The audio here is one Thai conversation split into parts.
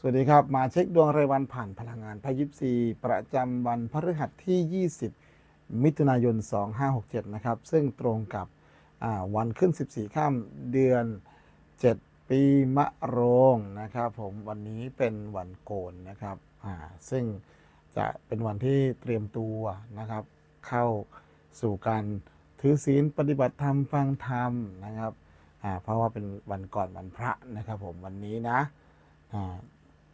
สวัสดีครับ มาเช็คดวงรายวันผ่านพลังงานพยิปซีประจำวันพฤหัสที่ 20 มิถุนายน 2567 นะครับ ซึ่งตรงกับวันขึ้น 14ข้ามเดือน 7 ปีมะโรงนะครับผมวันนี้เป็นวันโกนนะครับซึ่งจะเป็นวันที่เตรียมตัวนะครับ เข้าสู่การถือศีลปฏิบัติธรรมฟังธรรมนะครับเพราะว่าเป็นวันก่อนวันพระนะครับผมวันนี้นะ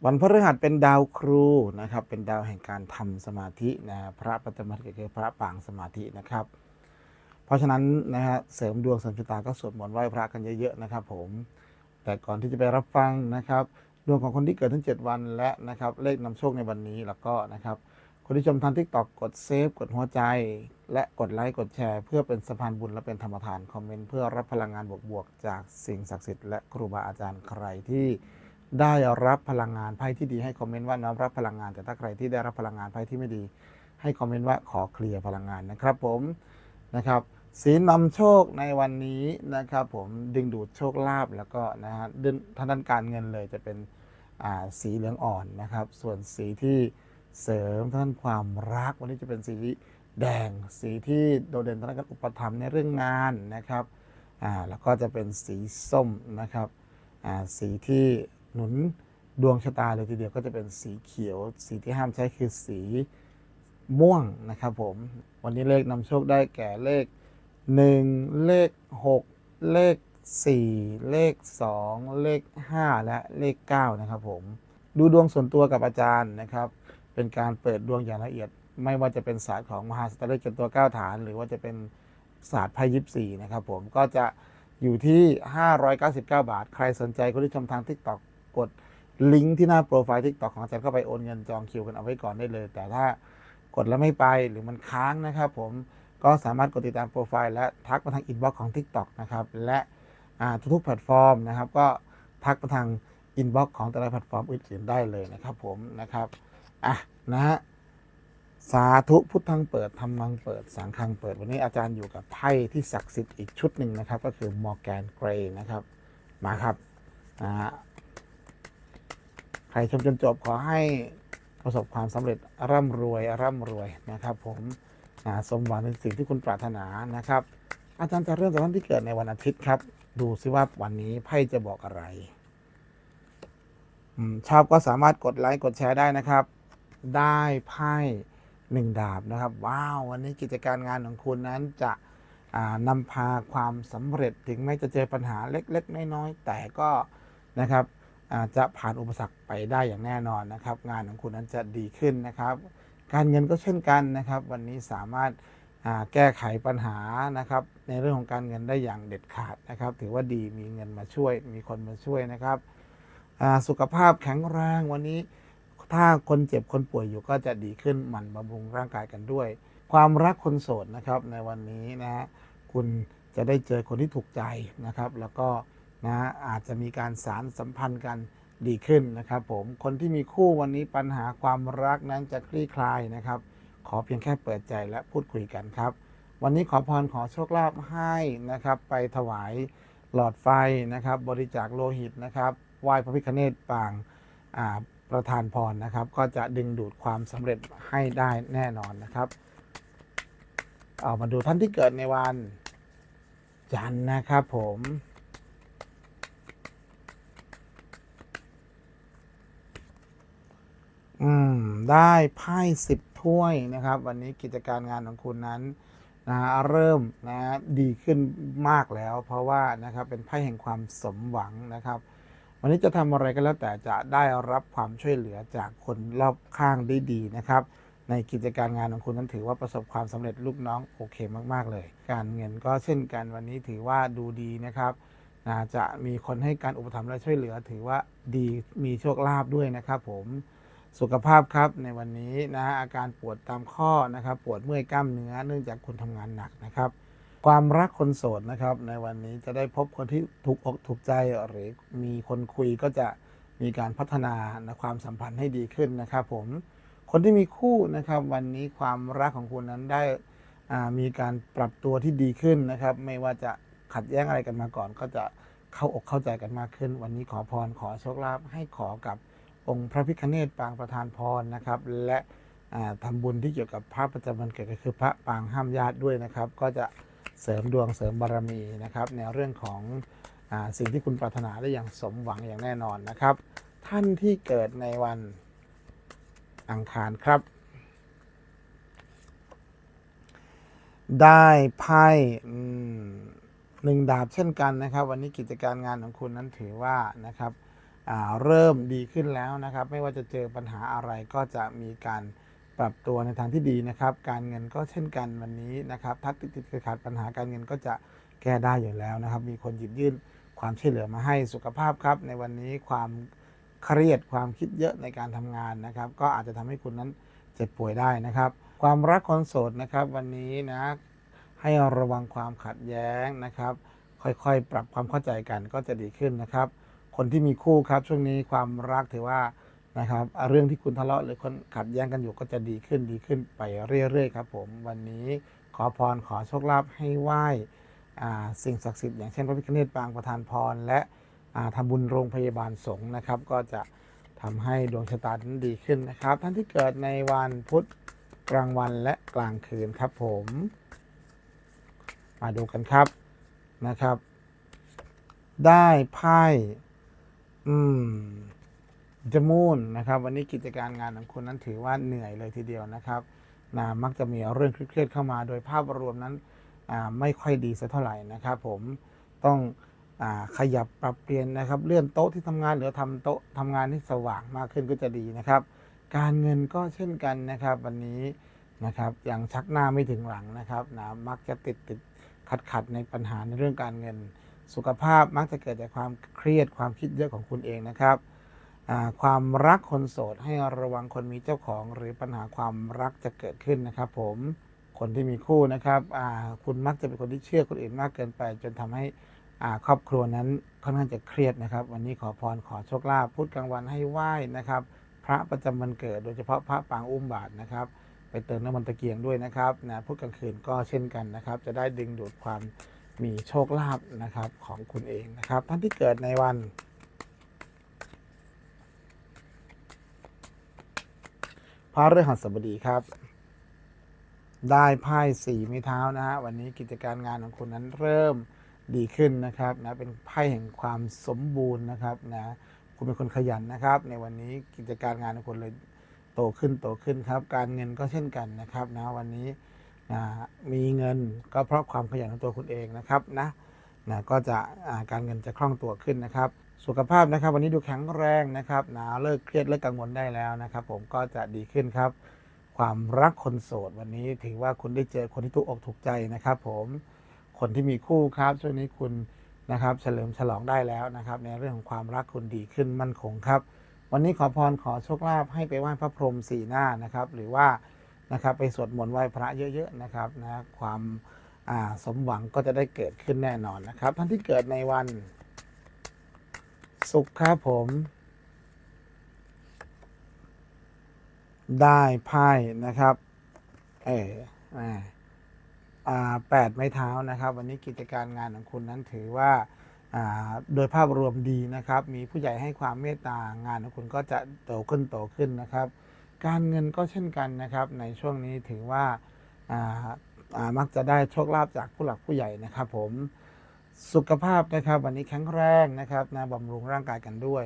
วันพฤหัสเป็นดาวครูนะครับ เป็นดาวแห่งการทำสมาธินะพระปฐมฤกษ์คือพระปางสมาธินะครับ เพราะฉะนั้นนะฮะเสริมดวงเสริมชะตาก็สวดมนต์ไหว้พระกันเยอะๆนะครับ ผม แต่ก่อนที่จะไปรับฟังนะครับ ดวงของคนที่เกิดทั้ง 7 วันและนะครับ เลขนำโชคในวันนี้แล้วก็นะครับ คนที่ชมทางทิกตอกกดเซฟกดหัวใจ และกดไลค์กดแชร์ เพื่อเป็นสะพานบุญและเป็นธรรมทานคอมเมนต์เพื่อรับพลังงานบวกๆจากสิ่งศักดิ์สิทธิ์และครูบาอาจารย์ใครที่ ได้รับพลังงานไพ่ที่ดีให้คอมเมนต์ว่าน้อมรับพลังงาน แต่ถ้าใครที่ได้รับพลังงานไพ่ที่ไม่ดี ให้คอมเมนต์ว่าขอเคลียร์พลังงานนะครับผมนะครับสีนำโชคในวันนี้นะครับผมดึงดูดโชคลาภแล้วก็นะฮะดึงทางด้านการเงินเลยจะเป็นอ่าสีเหลืองอ่อนนะครับ ส่วนสีที่เสริมทางด้านความรักวันนี้จะเป็นสีแดงสีที่โดดเด่นทางด้านการอุปถัมภ์ในเรื่องงานนะครับอ่าแล้วก็จะเป็นสีส้มนะครับอ่าสีที่ หนุนดวงชะตาเลยทีเดียวก็จะเป็นสีเขียว สีที่ห้ามใช้คือสีม่วงนะครับผม วันนี้เลขนำโชคได้แก่เลข 1 เลข 6 เลข 4 เลข 2 เลข 5 และเลข 9 นะครับผม ดูดวงส่วนตัวกับอาจารย์นะครับ เป็นการเปิดดวงอย่างละเอียด ไม่ว่าจะเป็นศาสตร์ของมหาสตร์เจนตัว 9 ฐาน หรือว่าจะเป็นศาสตร์ไพ่ยิปซีนะครับผมก็จะอยู่ที่ 599 บาท ใครสนใจคนที่ชมทาง TikTok ก กดลิงก์ที่หน้าโปรไฟล์ TikTok ของอาจารย์เข้าไปโอนเงินจองคิวกันเอาไว้ก่อนได้เลย แต่ถ้ากดแล้วไม่ไปหรือมันค้างนะครับผมก็สามารถกดติดตามโปรไฟล์และทักมาทางอินบ็อกซ์ของ TikTok นะครับและทุกๆแพลตฟอร์มนะครับ ก็ทักมาทางอินบ็อกซ์ของแต่ละแพลตฟอร์มอื่นๆได้เลยนะครับผมนะครับอะนะฮะสาธุพุทธังเปิดธรรมังเปิด สังฆังเปิด วันนี้อาจารย์อยู่กับไพ่ที่ศักดิ์สิทธิ์อีกชุดหนึ่งนะครับ ก็คือมอร์แกนเกรย์นะครับ มาครับนะฮะ ใครชมจนจบขอให้ประสบความสำเร็จร่ำรวยร่ำรวยนะครับ ผมนะสมหวังในสิ่งที่คุณปรารถนานะครับ อาจารย์จะเริ่มจากท่านที่เกิดในวันอาทิตย์ครับ ดูซิว่าวันนี้ไพ่จะบอกอะไรชอบก็สามารถกดไลค์กดแชร์ได้นะครับ ได้ไพ่หนึ่งดาบนะครับ ว้าว วันนี้กิจการงานของคุณนั้นจะนำพาความสำเร็จถึงแม้จะเจอปัญหาเล็ก ๆ น้อยๆแต่ก็นะครับ จะผ่านอุปสรรคไปได้อย่างแน่นอนนะครับ งานของคุณนั้นจะดีขึ้นนะครับ การเงินก็เช่นกันนะครับ วันนี้สามารถแก้ไขปัญหานะครับในเรื่องของการเงินได้อย่างเด็ดขาดนะครับ ถือว่าดีมีเงินมาช่วย มีคนมาช่วยนะครับสุขภาพแข็งแรงวันนี้ถ้าคนเจ็บคนป่วยอยู่ก็จะดีขึ้นหมั่นบำรุงร่างกายกันด้วย ความรักคนโสดนะครับในวันนี้นะฮะคุณจะได้เจอคนที่ถูกใจนะครับ แล้วก็ นะอาจจะมีการสารสัมพันธ์กันดีขึ้นนะครับผมคนที่มีคู่วันนี้ปัญหาความรักนั้นจะคลี่คลายนะครับ ขอเพียงแค่เปิดใจและพูดคุยกันครับ วันนี้ขอพรขอโชคลาภให้นะครับ ไปถวายหลอดไฟนะครับ บริจาคโลหิตนะครับไหว้พระพิฆเนศปางประทานพรนะครับ ก็จะดึงดูดความสำเร็จให้ได้แน่นอนนะครับ เอามาดูท่านที่เกิดในวันจันทร์นะครับผม อืม ได้ไพ่สิบถ้วยนะครับ วันนี้กิจการงานของคุณนั้นนะเริ่มนะดีขึ้นมากแล้ว เพราะว่านะครับเป็นไพ่แห่งความสมหวังนะครับ วันนี้จะทำอะไรก็แล้วแต่จะได้รับความช่วยเหลือจากคนรอบข้างได้ดีนะครับ ในกิจการงานของคุณนั้นถือว่าประสบความสำเร็จลูกน้องโอเคมากๆเลย การเงินก็เช่นกันวันนี้ถือว่าดูดีนะครับนะจะมีคนให้การอุปถัมภ์และช่วยเหลือ ถือว่าดีมีโชคลาภด้วยนะครับ ผม สุขภาพครับในวันนี้นะอาการปวดตามข้อนะครับ ปวดเมื่อยกล้ามเนื้อเนื่องจากคุณทำงานหนักนะครับ ความรักคนโสดนะครับ ในวันนี้จะได้พบคนที่ถูกอกถูกใจหรือมีคนคุยก็จะมีการพัฒนาในความสัมพันธ์ให้ดีขึ้นนะครับผมคนที่มีคู่นะครับ วันนี้ความรักของคุณนั้นได้มีการปรับตัวที่ดีขึ้นนะครับ ไม่ว่าจะขัดแย้งอะไรกันมาก่อน ก็จะเข้าอกเข้าใจกันมากขึ้น วันนี้ขอพรขอโชคลาภให้ขอกับ องค์พระพิฆเนศปางประธานพรนะครับ และอ่าทำบุญที่เกี่ยวกับพระประจำวันเกิดก็คือพระปางห้ามญาติด้วยนะครับ ก็จะเสริมดวงเสริมบารมีนะครับ ในเรื่องของอสิ่งที่คุณปรารถนาได้อย่างสมหวังอย่างแน่นอนนะครับ ท่านที่เกิดในวันอังคารครับ ได้ไพ่หนึ่งดาบเช่นกันนะครับ วันนี้กิจการงานของคุณนั้นถือว่านะครับ เริ่มดีขึ้นแล้วนะครับ ไม่ว่าจะเจอปัญหาอะไรก็จะมีการปรับตัวในทางที่ดีนะครับ การเงินก็เช่นกันวันนี้นะครับทักติดติดขัดปัญหาการเงินก็จะแก้ได้อยู่แล้วนะครับ มีคนหยิบยื่นความช่วยเหลือมาให้สุขภาพครับ ในวันนี้ความเครียดความคิดเยอะในการทำงานนะครับ ก็อาจจะทำให้คุณนั้นเจ็บป่วยได้นะครับ ความรักคนโสดนะครับวันนี้นะให้ระวังความขัดแย้งนะครับ ค่อยๆ ปรับความเข้าใจกันก็จะดีขึ้นนะครับ คนที่มีคู่ครับ ช่วงนี้ความรักถือว่านะครับเรื่องที่คุณทะเลาะหรือคนขัดแย้งกันอยู่ก็จะดีขึ้นดีขึ้นไปเรื่อยๆครับ ผมวันนี้ขอพรขอโชคลาภให้ไหว้สิ่งศักดิ์สิทธิ์อย่างเช่นพระพิฆเนศปางประทานพร และอ่าบุญโรงพยาบาลสงฆ์นะครับ ก็จะทำให้ดวงชะตานั้นดีขึ้นนะครับ ท่านที่เกิดในวันพุธกลางวันและกลางคืนครับผม มาดูกันครับนะครับ ได้ไพ่ อืมจมูนนะครับ วันนี้กิจการงานของคุณนั้นถือว่าเหนื่อยเลยทีเดียวนะครับนะมักจะมีเรื่องเครียดเข้ามา โดยภาพรวมนั้นไม่ค่อยดีสักเท่าไหร่นะครับ ผมต้องอขยับปรับเปลี่ยนนะครับ เลื่อนโต๊ะที่ทำงานหรือทำโต๊ะทำงานที่สว่างมากขึ้นก็จะดีนะครับ การเงินก็เช่นกันนะครับ วันนี้นะครับยังชักหน้าไม่ถึงหลังนะครับนะมักจะติดติดขัดขัดในปัญหาในเรื่องการเงิน สุขภาพมักจะเกิดจากความเครียดความคิดเยอะของคุณเองนะครับ ความรักคนโสดให้ระวังคนมีเจ้าของ หรือปัญหาความรักจะเกิดขึ้นนะครับ ผมคนที่มีคู่นะครับคุณมักจะเป็นคนที่เชื่อคนอื่นมากเกินไป จนทำให้ครอบครัวนั้นค่อนข้างจะเครียดนะครับ วันนี้ขอพรขอโชคลาภพูดกลางวันให้ไหว้นะครับ พระประจำวันเกิด โดยเฉพาะพระปางอุ้มบาทนะครับ ไปเติมน้ำมันตะเกียงด้วยนะครับนะพูดกลางคืนก็เช่นกันนะครับ จะได้ดึงดูดความ มีโชคลาภนะครับของคุณเองนะครับ ท่านที่เกิดในวัน พระฤหัสบดีครับ ได้ไพ่สี่ไม้เท้านะฮะวันนี้กิจการงานของคุณนั้นเริ่มดีขึ้นนะครับนะเป็นไพ่แห่งความสมบูรณ์นะครับนะคุณเป็นคนขยันนะครับ ในวันนี้กิจการงานของคุณเลยโตขึ้นโตขึ้นครับ การเงินก็เช่นกันนะครับนะวันนี้ นะมีเงินก็เพราะความขยันของตัวคุณเองนะครับนะนะก็จะาการเงินจะคล่องตัวขึ้นนะครับ สุขภาพนะครับ วันนี้ดูแข็งแรงนะครับนะเลิกเครียดเลิกกังวลได้แล้วนะครับ ผมก็จะดีขึ้นครับ ความรักคนโสดวันนี้ถือว่าคุณได้เจอคนที่ถูกอกถูกใจนะครับ ผมคนที่มีคู่ครับช่วงนี้คุณนะครับเฉลิมฉลองได้แล้วนะครับ ในเรื่องของความรักคุณดีขึ้นมั่นคงครับ วันนี้ขอพรขอโชคลาภให้ไปไหว้พระพรหมสี่หน้านะครับ หรือว่า นะครับไปสวดมนต์ไหว้พระเยอะ ๆ นะครับนะความาสมหวังก็จะได้เกิดขึ้นแน่นอนนะครับ ท่านที่เกิดในวันศุกร์ครับผม ได้ไพ่นะครับเออแปดไม้เท้านะครับ วันนี้กิจการงานของคุณนั้นถือว่าโดยภาพรวมดีนะครับ มีผู้ใหญ่ให้ความเมตตางานของคุณก็จะโตขึ้นโตขึ้นนะครับ การเงินก็เช่นกันนะครับ ในช่วงนี้ถือว่าาามักจะได้โชคลาภจากผู้หลักผู้ใหญ่นะครับ ผมสุขภาพนะครับ วันนี้แข็งแรงนะครับนะบำรุงร่างกายกันด้วย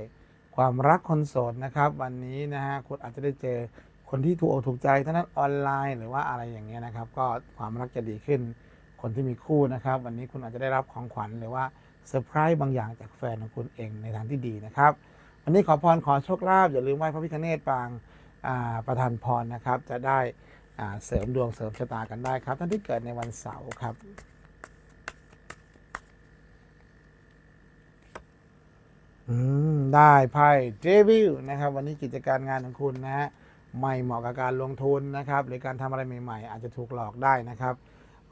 ความรักคนโสดนะครับ วันนี้นะฮะคุณอาจจะได้เจอคนที่ถูกอกถูกใจทั้งนั้นออนไลน์หรือว่าอะไรอย่างเงี้ยนะครับ ก็ความรักจะดีขึ้น คนที่มีคู่นะครับ วันนี้คุณอาจจะได้รับของขวัญหรือว่าเซอร์ไพรส์บางอย่างจากแฟนของคุณเองในทางที่ดีนะครับ วันนี้ขอพรขอโชคลาภอย่าลืมไหว้พระพิฆเนศปาง ประทานพรนะครับ จะได้เสริมดวงเสริมชะตากันได้ครับ ท่านที่เกิดในวันเสาร์ครับได้ไพ่เจวิลนะครับ วันนี้กิจการงานของคุณนะฮะไม่เหมาะกับการลงทุนนะครับ หรือการทำอะไรใหม่ๆ อาจจะถูกหลอกได้นะครับ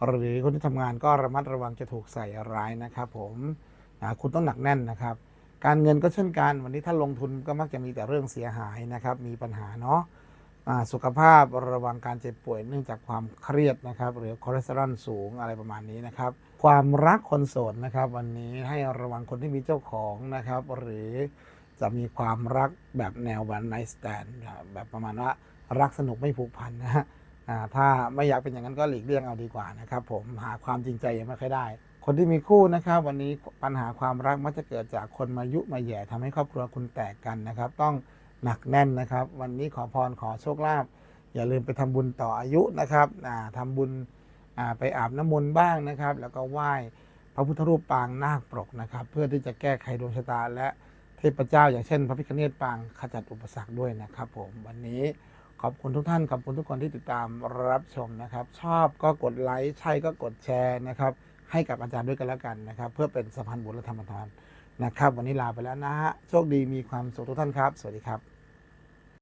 หรือคนที่ทำงานก็ระมัดระวังจะถูกใส่ร้ายนะครับ ผมคุณต้องหนักแน่นนะครับ การเงินก็เช่นกัน วันนี้ถ้าลงทุนก็มักจะมีแต่เรื่องเสียหายนะครับ มีปัญหาเนาะสุขภาพระวังการเจ็บป่วยเนื่องจากความเครียดนะครับ หรือคอเลสเตอรอลสูงอะไรประมาณนี้นะครับ ความรักคนโสดนะครับ วันนี้ให้ระวังคนที่มีเจ้าของนะครับ หรือจะมีความรักแบบแนววันไนสแตนแบบประมาณว่ารักสนุกไม่ผูกพันนะฮะถ้าไม่อยากเป็นอย่างนั้นก็หลีกเลี่ยงเอาดีกว่านะครับ ผมหาความจริงใจยังไม่ค่อยได้ คนที่มีคู่นะครับ วันนี้ปัญหาความรักมักจะเกิดจากคนมายุมาแย่ทำให้ครอบครัวคุณแตกกันนะครับ ต้องหนักแน่นนะครับ วันนี้ขอพรขอโชคลาภอย่าลืมไปทำบุญต่ออายุนะครับอ่าทำบุญไปอาบน้ำมนต์บ้างนะครับ แล้วก็ไหว้พระพุทธรูปปางนาคปรกนะครับ เพื่อที่จะแก้ไขดวงชะตาและเทพเจ้า อย่างเช่น พระพิฆเนศปางขจัดอุปสรรคด้วยนะครับผมวันนี้ขอบคุณทุกท่านขอบคุณทุกคนที่ติดตามรับชมนะครับ ชอบก็กดไลค์ใช่ก็กดแชร์นะครับ ให้กับอาจารย์ด้วยกันแล้วกันนะครับ เพื่อเป็นสะพานบุญและธรรมทานนะครับ วันนี้ลาไปแล้วนะฮะโชคดีมีความสุขทุกท่านครับ สวัสดีครับ